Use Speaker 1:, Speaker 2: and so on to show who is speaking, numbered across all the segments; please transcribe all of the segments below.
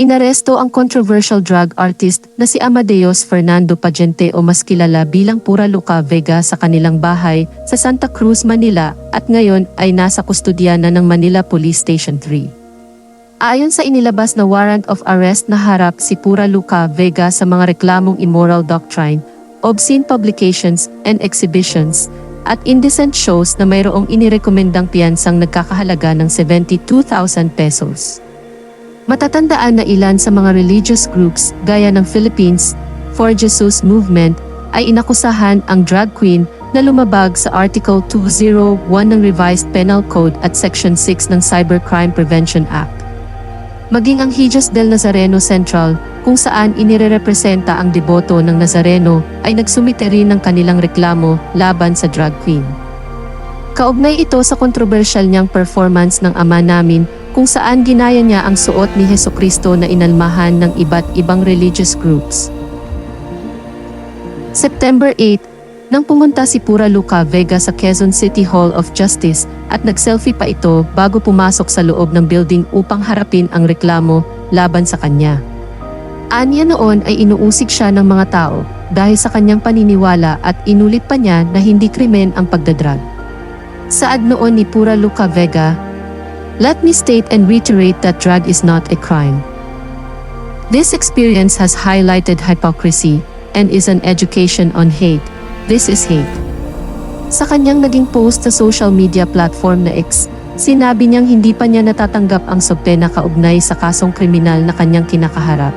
Speaker 1: Inaresto ang controversial drug artist na si Amadeus Fernando Pagente o mas kilala bilang Pura Luca Vega sa kanilang bahay sa Santa Cruz, Manila at ngayon ay nasa kustudya na ng Manila Police Station 3. Ayon sa inilabas na warrant of arrest na harap si Pura Luca Vega sa mga reklamong immoral doctrine, obscene publications and exhibitions, at indecent shows na mayroong inirekomendang piyansang nagkakahalaga ng 72,000 pesos. Matatandaan na ilan sa mga religious groups gaya ng Philippines For Jesus Movement ay inakusahan ang drag queen na lumabag sa Article 201 ng Revised Penal Code at Section 6 ng Cybercrime Prevention Act. Maging ang Hijos del Nazareno Central, kung saan inirerepresenta ang deboto ng Nazareno, ay nagsumite rin ng kanilang reklamo laban sa drag queen. Kaugnay ito sa kontrobersyal niyang performance ng ama namin kung saan ginaya niya ang suot ni Heso Kristo na inalmahan ng iba't ibang religious groups. September 8, nang pumunta si Pura Luca Vega sa Quezon City Hall of Justice at nag-selfie pa ito bago pumasok sa loob ng building upang harapin ang reklamo laban sa kanya. Anya noon ay inuusig siya ng mga tao dahil sa kanyang paniniwala at inulit pa niya na hindi krimen ang pagdadrag. Saad noon ni Pura Luca Vega, Let me state and reiterate that drug is not a crime. This experience has highlighted hypocrisy and is an education on hate. This is hate. Sa kanyang naging post sa social media platform na X, sinabi niyang hindi pa niya natatanggap ang sobpena kaugnay sa kasong kriminal na kanyang kinakaharap.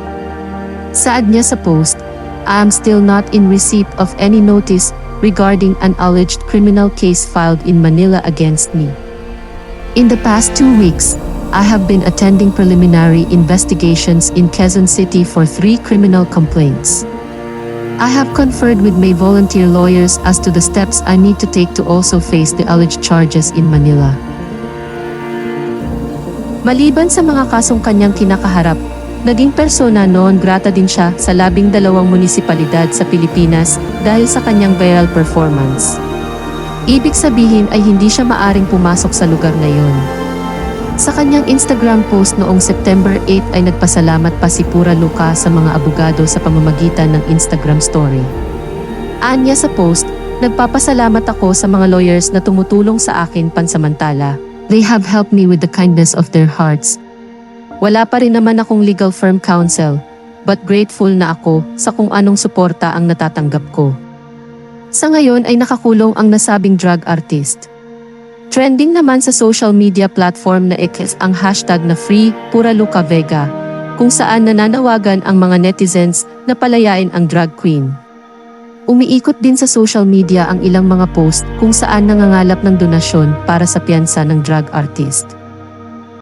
Speaker 1: Saad niya sa post, I am still not in receipt of any notice regarding an alleged criminal case filed in Manila against me. In the past two weeks, I have been attending preliminary investigations in Quezon City for three criminal complaints. I have conferred with my volunteer lawyers as to the steps I need to take to also face the alleged charges in Manila. Maliban sa mga kasong kanyang kinakaharap, naging persona non grata din siya sa labing dalawang munisipalidad sa Pilipinas dahil sa kanyang viral performance. Ibig sabihin ay hindi siya maaring pumasok sa lugar na yun. Sa kanyang Instagram post noong September 8 ay nagpasalamat pa si Pura Luca sa mga abogado sa pamamagitan ng Instagram story. Anya sa post, nagpapasalamat ako sa mga lawyers na tumutulong sa akin pansamantala. They have helped me with the kindness of their hearts. Wala pa rin naman akong legal firm counsel, but grateful na ako sa kung anong suporta ang natatanggap ko. Sa ngayon ay nakakulong ang nasabing drug artist. Trending naman sa social media platform na X ang hashtag na Free Pura Luca Vega, kung saan nananawagan ang mga netizens na palayain ang drag queen. Umiikot din sa social media ang ilang mga post kung saan nangangalap ng donasyon para sa piyansa ng drug artist.